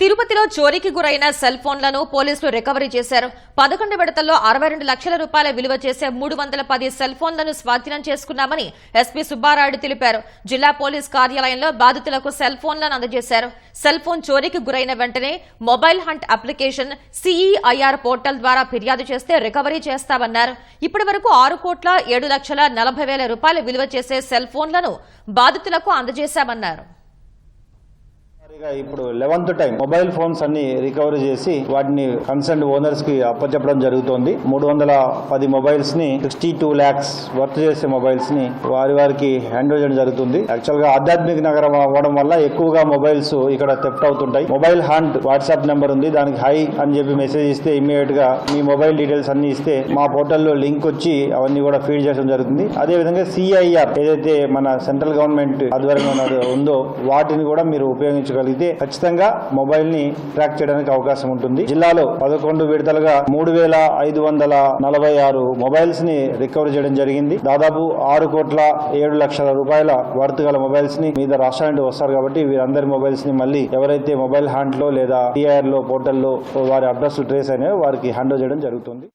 తిరుపతిలో చోరీకి గురైన సెల్ ఫోన్లను పోలీసులు రికవరీ చేశారు. పదకొండు విడతల్లో అరవై రెండు లక్షల రూపాయల విలువ చేసే మూడు వందల పది సెల్ ఫోన్లను స్వాధీనం చేసుకున్నామని ఎస్పీ సుబ్బారాయుడు తెలిపారు. జిల్లా పోలీస్ కార్యాలయంలో బాధితులకు సెల్ ఫోన్లను అందజేశారు. సెల్ ఫోన్ చోరీకి గురైన వెంటనే mobile hunt application CEIR portal ద్వారా ఫిర్యాదు చేస్తే రికవరీ చేస్తామన్నారు. ఇప్పటి వరకు ఆరు కోట్ల ఏడు లక్షల నలభై వేల రూపాయల విలువ చేసే సెల్ ఫోన్లను బాధితులకు అందజేశామన్నారు. ఇప్పుడు లెవెన్త్ టైం మొబైల్ ఫోన్స్ అన్ని రికవరీ చేసి వాటిని కన్సర్న్ ఓనర్స్కి అప్పచెప్పడం జరుగుతోంది. మూడు వందల పది మొబైల్స్ని సిక్స్టీ టూ ల్యాక్స్ వర్త్ చేసే మొబైల్స్ని వారి వారికి హ్యాండ్ చేయడం జరుగుతుంది. యాక్చువల్గా ఆధ్యాత్మిక నగరం అవ్వడం వల్ల ఎక్కువగా మొబైల్స్ ఇక్కడ థెఫ్ట్ అవుతుంటాయి. మొబైల్ హ్యాండ్ వాట్సాప్ నెంబర్ ఉంది. దానికి హై అని చెప్పి మెసేజ్ ఇస్తే ఇమీడియట్గా మీ మొబైల్ డీటెయిల్స్ అన్ని ఇస్తే మా పోర్టల్లో లింక్ వచ్చి అవన్నీ కూడా ఫీడ్ చేయడం జరుగుతుంది. అదే విధంగా సిఐఆర్ ఏదైతే మన సెంట్రల్ గవర్నమెంట్ ఆధ్వర్యంలో ఉందో వాటిని కూడా మీరు చేయగలిగితే ఖచ్చితంగా మొబైల్ని ట్రాక్ చేయడానికి అవకాశం ఉంటుంది. జిల్లాలో పదకొండు విడతలుగా మూడు వేల ఐదు వందల నలభై ఆరు మొబైల్స్ని రికవర్ చేయడం జరిగింది. దాదాపు ఆరు కోట్ల ఏడు లక్షల రూపాయల వర్త్ గల మొబైల్స్ని మీద రాష్ట్రానికి వస్తారు కాబట్టి వీరందరి మొబైల్స్ని మళ్ళీ ఎవరైతే మొబైల్ హ్యాండ్లో లేదా టీఆర్లో పోర్టల్లో వారి అడ్రస్ ట్రేస్ అయినాయో వారికి హ్యాండ్ చేయడం జరుగుతుంది.